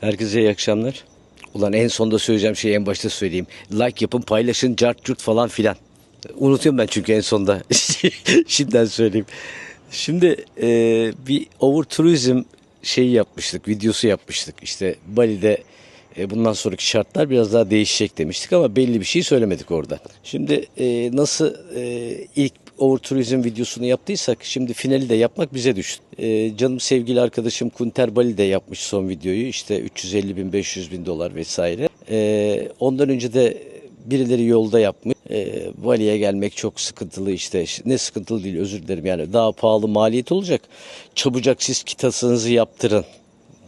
Herkese iyi akşamlar. Ulan en sonda söyleyeceğim şeyi en başta söyleyeyim. Like yapın, paylaşın, cart curt falan filan. Unutuyorum ben çünkü en sonda. Şimdiden söyleyeyim. Şimdi e, bir over turizm şeyi yapmıştık, videosu yapmıştık. İşte Bali'de e, bundan sonraki şartlar biraz daha değişecek demiştik ama belli bir şey söylemedik orada. Şimdi e, nasıl e, ilk over turizm videosunu yaptıysak şimdi finali de yapmak bize düştü. E, canım sevgili arkadaşım Kunter Bali de yapmış son videoyu işte 350 bin 500 bin dolar vesaire. E, ondan önce de birileri yolda yapmış. E, Bali'ye gelmek çok sıkıntılı işte. Ne sıkıntılı değil özür dilerim yani daha pahalı maliyet olacak. Çabucak siz kitasınızı yaptırın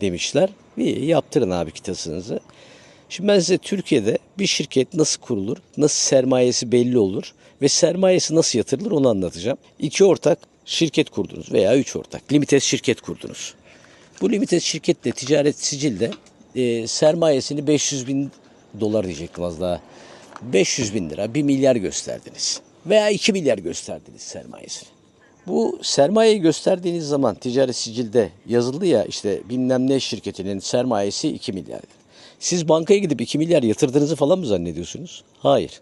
demişler. İyi yaptırın abi kitasınızı. Şimdi ben size Türkiye'de bir şirket nasıl kurulur, nasıl sermayesi belli olur ve sermayesi nasıl yatırılır onu anlatacağım. İki ortak şirket kurdunuz veya üç ortak limited şirket kurdunuz. Bu limited şirketle ticaret sicilde e, sermayesini 500 bin dolar diyecektim az daha. 500 bin lira, 1 milyar gösterdiniz. Veya 2 milyar gösterdiniz sermayesini. Bu sermayeyi gösterdiğiniz zaman ticaret sicilde yazıldı ya işte bilmem ne şirketinin sermayesi 2 milyar. Siz bankaya gidip 2 milyar yatırdığınızı falan mı zannediyorsunuz? Hayır.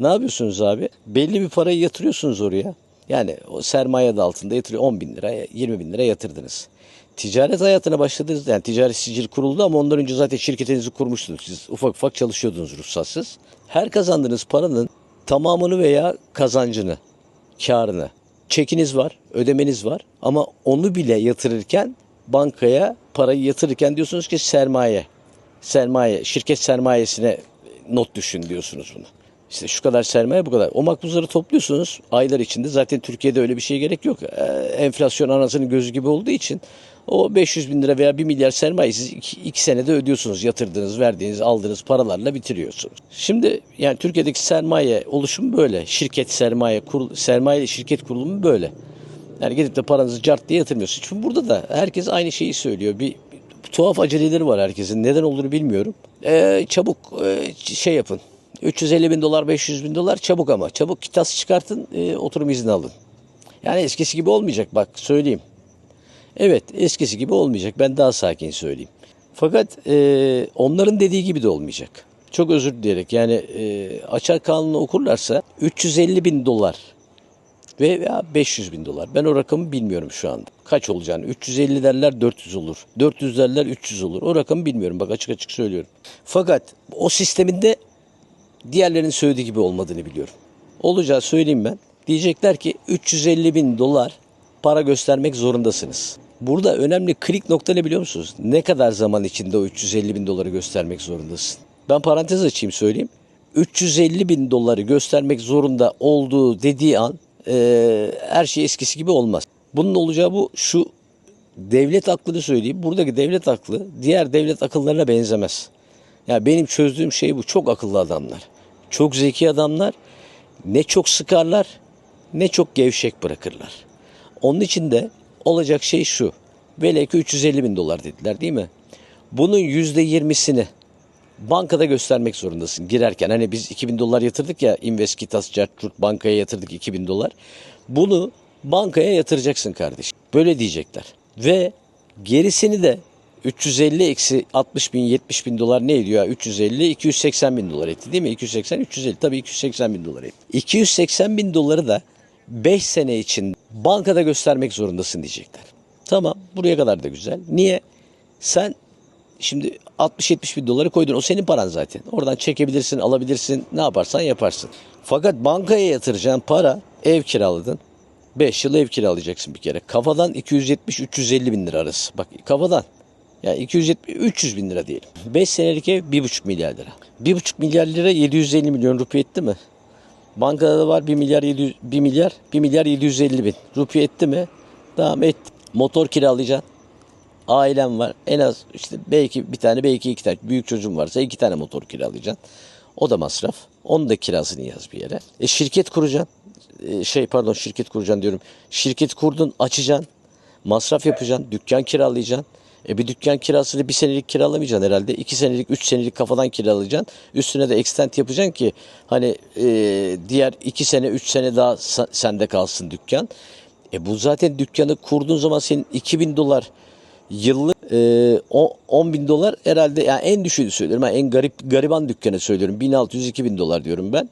Ne yapıyorsunuz abi? Belli bir parayı yatırıyorsunuz oraya. Yani o sermaye adı altında yatırıyor 10 bin lira, 20 bin lira yatırdınız. Ticaret hayatına başladınız. Yani ticaret sicil kuruldu ama ondan önce zaten şirketinizi kurmuştunuz. Siz ufak ufak çalışıyordunuz ruhsatsız. Her kazandığınız paranın tamamını veya kazancını, karını, çekiniz var, ödemeniz var ama onu bile yatırırken bankaya parayı yatırırken diyorsunuz ki sermaye, sermaye, şirket sermayesine not düşün diyorsunuz bunu. İşte şu kadar sermaye bu kadar. O makbuzları topluyorsunuz aylar içinde. Zaten Türkiye'de öyle bir şeye gerek yok. Ee, enflasyon anasının gözü gibi olduğu için o 500 bin lira veya 1 milyar sermayeyi siz 2 senede ödüyorsunuz. Yatırdığınız, verdiğiniz, aldığınız paralarla bitiriyorsunuz. Şimdi yani Türkiye'deki sermaye oluşumu böyle. Şirket sermaye, kurul, sermaye şirket kurulumu böyle. Yani gidip de paranızı cart diye yatırmıyorsunuz. Çünkü burada da herkes aynı şeyi söylüyor. Bir, tuhaf aceleleri var herkesin. Neden olduğunu bilmiyorum. Ee, çabuk e, şey yapın. 350 bin dolar, 500 bin dolar çabuk ama. Çabuk kitas çıkartın, e, oturum izni alın. Yani eskisi gibi olmayacak bak söyleyeyim. Evet eskisi gibi olmayacak. Ben daha sakin söyleyeyim. Fakat e, onların dediği gibi de olmayacak. Çok özür dileyerek yani e, açar kanunu okurlarsa 350 bin dolar veya 500 bin dolar. Ben o rakamı bilmiyorum şu anda. Kaç olacağını. 350 derler 400 olur. 400 derler 300 olur. O rakamı bilmiyorum. Bak açık açık söylüyorum. Fakat o sisteminde diğerlerinin söylediği gibi olmadığını biliyorum. Olacağı söyleyeyim ben. Diyecekler ki 350 bin dolar para göstermek zorundasınız. Burada önemli klik nokta ne biliyor musunuz? Ne kadar zaman içinde o 350 bin doları göstermek zorundasın? Ben parantez açayım söyleyeyim. 350 bin doları göstermek zorunda olduğu dediği an e, her şey eskisi gibi olmaz. Bunun olacağı bu şu devlet aklını söyleyeyim. Buradaki devlet aklı diğer devlet akıllarına benzemez. Ya benim çözdüğüm şey bu. Çok akıllı adamlar. Çok zeki adamlar. Ne çok sıkarlar ne çok gevşek bırakırlar. Onun için de olacak şey şu. Velev ki 350 bin dolar dediler değil mi? Bunun yüzde yirmisini bankada göstermek zorundasın girerken. Hani biz 2000 dolar yatırdık ya Investitas, Certurt bankaya yatırdık 2000 dolar. Bunu bankaya yatıracaksın kardeş. Böyle diyecekler. Ve gerisini de 350 eksi 60 bin 70 bin dolar ne ediyor? 350 280 bin dolar etti değil mi? 280 350 tabii 280 bin dolar etti. 280 bin doları da 5 sene için bankada göstermek zorundasın diyecekler. Tamam buraya kadar da güzel. Niye? Sen şimdi 60-70 bin doları koydun. O senin paran zaten. Oradan çekebilirsin, alabilirsin. Ne yaparsan yaparsın. Fakat bankaya yatıracağın para ev kiraladın. 5 yıl ev kiralayacaksın bir kere. Kafadan 270-350 bin lira arası. Bak kafadan. Yani 270, 300 bin lira diyelim. 5 senelik ev 1,5 milyar lira. 1,5 milyar lira 750 milyon rupiye etti mi? Bankada da var 1 milyar 700, 1 milyar 1 milyar 750 bin. Rupiye etti mi? Tamam etti. Motor kiralayacaksın. Ailem var. En az işte belki bir tane belki iki tane. Büyük çocuğum varsa iki tane motor kiralayacaksın. O da masraf. Onun da kirasını yaz bir yere. E şirket kuracaksın. E, şey pardon şirket kuracaksın diyorum. Şirket kurdun açacaksın. Masraf yapacaksın. Dükkan kiralayacaksın. E bir dükkan kirasını bir senelik kiralamayacaksın herhalde. iki senelik, üç senelik kafadan kiralayacaksın. Üstüne de extent yapacaksın ki hani e, diğer iki sene, üç sene daha sende kalsın dükkan. E bu zaten dükkanı kurduğun zaman senin 2000 dolar Yıllık e, o- 10 bin dolar herhalde yani en düşüğünü söylüyorum. Yani en garip gariban dükkanı söylüyorum. 1600-2000 dolar diyorum ben.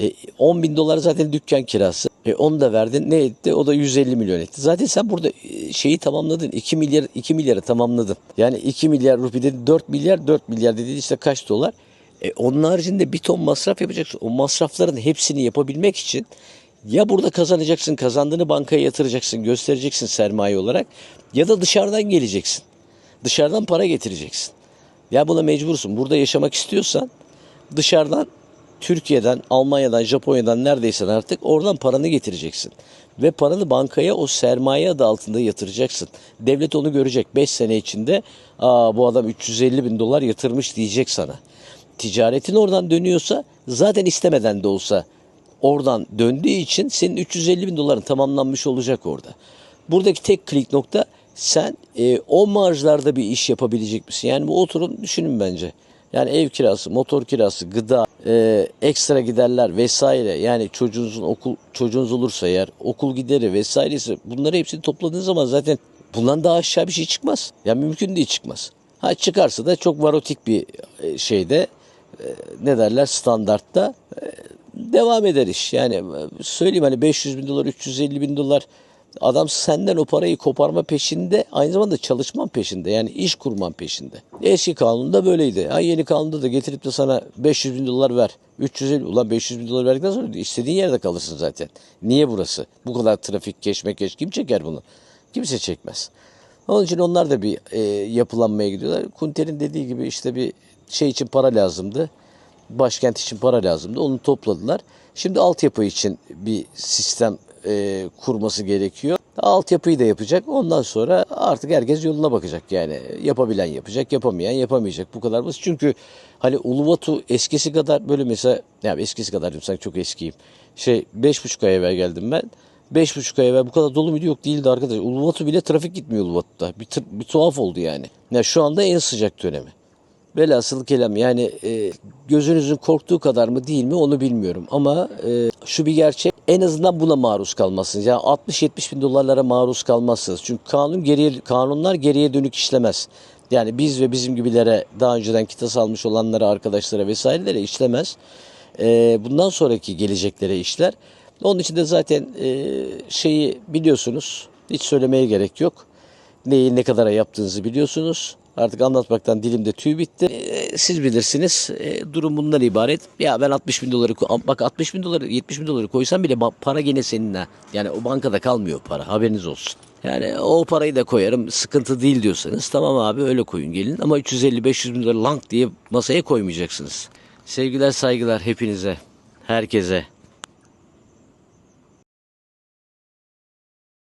E, 10 bin dolar zaten dükkan kirası. E, onu da verdin. Ne etti? O da 150 milyon etti. Zaten sen burada e, şeyi tamamladın. 2 milyar 2 milyarı tamamladın. Yani 2 milyar rupi dedi 4 milyar 4 milyar dedi işte kaç dolar? E, onun haricinde bir ton masraf yapacaksın. O masrafların hepsini yapabilmek için ya burada kazanacaksın, kazandığını bankaya yatıracaksın, göstereceksin sermaye olarak ya da dışarıdan geleceksin. Dışarıdan para getireceksin. Ya buna mecbursun. Burada yaşamak istiyorsan dışarıdan Türkiye'den, Almanya'dan, Japonya'dan neredeysen artık oradan paranı getireceksin. Ve paranı bankaya o sermaye adı altında yatıracaksın. Devlet onu görecek. 5 sene içinde Aa, bu adam 350 bin dolar yatırmış diyecek sana. Ticaretin oradan dönüyorsa zaten istemeden de olsa oradan döndüğü için senin 350 bin doların tamamlanmış olacak orada. Buradaki tek klik nokta sen e, o marjlarda bir iş yapabilecek misin? Yani bu oturun düşünün bence. Yani ev kirası, motor kirası, gıda, e, ekstra giderler vesaire. Yani çocuğunuzun okul çocuğunuz olursa eğer okul gideri vesairesi bunları hepsini topladığın zaman zaten bundan daha aşağı bir şey çıkmaz. Yani mümkün değil çıkmaz. Ha çıkarsa da çok varotik bir e, şeyde e, ne derler standartta e, devam eder iş. Yani e, söyleyeyim hani 500 bin dolar, 350 bin dolar adam senden o parayı koparma peşinde aynı zamanda çalışman peşinde. Yani iş kurman peşinde. Eski kanunda böyleydi. Ha, yeni kanunda da getirip de sana 500 bin dolar ver. 350 ulan 500 bin dolar verdikten sonra istediğin yerde kalırsın zaten. Niye burası? Bu kadar trafik keşme keş kim çeker bunu? Kimse çekmez. Onun için onlar da bir e, yapılanmaya gidiyorlar. Kunter'in dediği gibi işte bir şey için para lazımdı. Başkent için para lazımdı. Onu topladılar. Şimdi altyapı için bir sistem e, kurması gerekiyor. Altyapıyı da yapacak. Ondan sonra artık herkes yoluna bakacak yani. Yapabilen yapacak, yapamayan yapamayacak. Bu kadar basit. Çünkü hani Uluwatu eskisi kadar böyle mesela ya eskisi kadar diyorum sanki çok eskiyim. Şey beş buçuk ay evvel geldim ben. Beş buçuk ay evvel bu kadar dolu muydu? Yok değildi arkadaş. Uluwatu bile trafik gitmiyor Uluwatu'da. Bir, bir tuhaf oldu yani. Ya şu anda en sıcak dönemi. Velhasıl kelam yani e, gözünüzün korktuğu kadar mı değil mi onu bilmiyorum. Ama e, şu bir gerçek en azından buna maruz kalmazsınız. Yani 60-70 bin dolarlara maruz kalmazsınız. Çünkü kanun geriye, kanunlar geriye dönük işlemez. Yani biz ve bizim gibilere daha önceden kitas almış olanlara, arkadaşlara vesairelere işlemez. E, bundan sonraki geleceklere işler. Onun için de zaten e, şeyi biliyorsunuz. Hiç söylemeye gerek yok. Neyi ne kadara yaptığınızı biliyorsunuz. Artık anlatmaktan dilimde tüy bitti. Ee, siz bilirsiniz. Ee, durum bundan ibaret. Ya ben 60 bin doları bak 60 bin doları 70 bin doları koysam bile para gene senin ha. Yani o bankada kalmıyor para haberiniz olsun. Yani o parayı da koyarım sıkıntı değil diyorsanız tamam abi öyle koyun gelin ama 350-500 bin doları lang diye masaya koymayacaksınız. Sevgiler saygılar hepinize herkese.